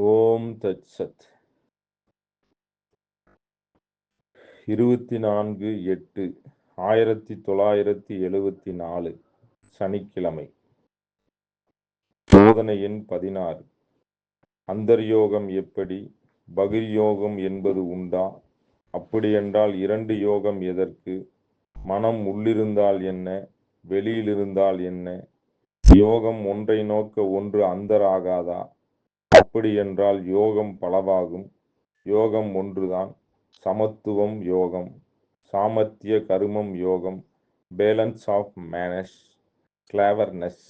ஓம் தத் சத். இருபத்தி நான்கு எட்டு ஆயிரத்தி தொள்ளாயிரத்தி எழுபத்தி நாலு சனிக்கிழமை. சோதனை எண் பதினாறு. அந்தர்யோகம் எப்படி? பகிர்யோகம் என்பது உண்டா? அப்படியென்றால் இரண்டு யோகம் எதற்கு? மனம் உள்ளிருந்தால் என்ன? வெளியிலிருந்தால் என்ன? யோகம் ஒன்றை நோக்க ஒன்று அந்தராகாதா? அப்படி என்றால் யோகம் பலவாகும். யோகம் ஒன்றுதான். சமத்துவம் யோகம். சாமர்த்திய கருமம் யோகம். பேலன்ஸ் ஆஃப் மேனஸ் கிளேவர்னஸ்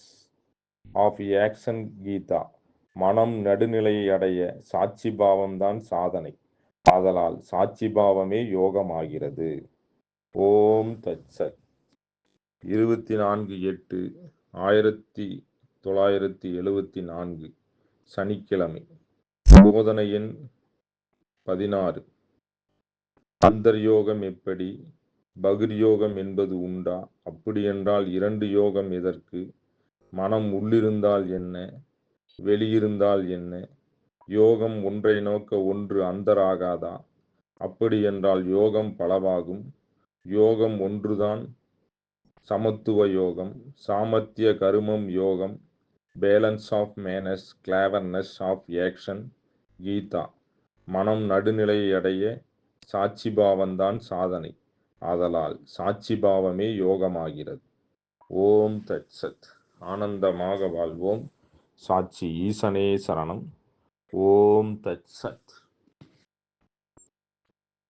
ஆஃப் ஆக்ஷன் கீதா. மனம் நடுநிலையை அடைய சாட்சி பாவம்தான் சாதனை. ஆதலால் சாட்சி பாவமே யோகமாகிறது. ஓம் தச்சத் இருபத்தி நான்கு எட்டு ஆயிரத்தி தொள்ளாயிரத்தி எழுபத்தி நான்கு. சனிக்கிழமை. போதனை எண் பதினாறு. அந்தர்யோகம் எப்படி? பகிர்யோகம் என்பது உண்டா? அப்படியென்றால் இரண்டு யோகம் எதற்கு? மனம் உள்ளிருந்தால் என்ன? வெளியிருந்தால் என்ன? யோகம் ஒன்றை நோக்க ஒன்று அந்தராகாதா? அப்படியென்றால் யோகம் பலவாகும். யோகம் ஒன்றுதான் சமத்துவ யோகம். சாமர்த்திய கருமம் யோகம். பேலன்ஸ் ஆஃப் மேனஸ் கிளாவர்னஸ் ஆஃப் ஏக்ஷன் கீதா மனம் நடுநிலையை அடைய சாட்சி பாவம்தான் சாதனை. ஆதலால் சாட்சி பாவமே யோகமாகிறது. ஓம் தட் சத். ஆனந்தமாக வாழ்வோம். சாட்சி ஈசனே சரணம். ஓம் தத் சத்.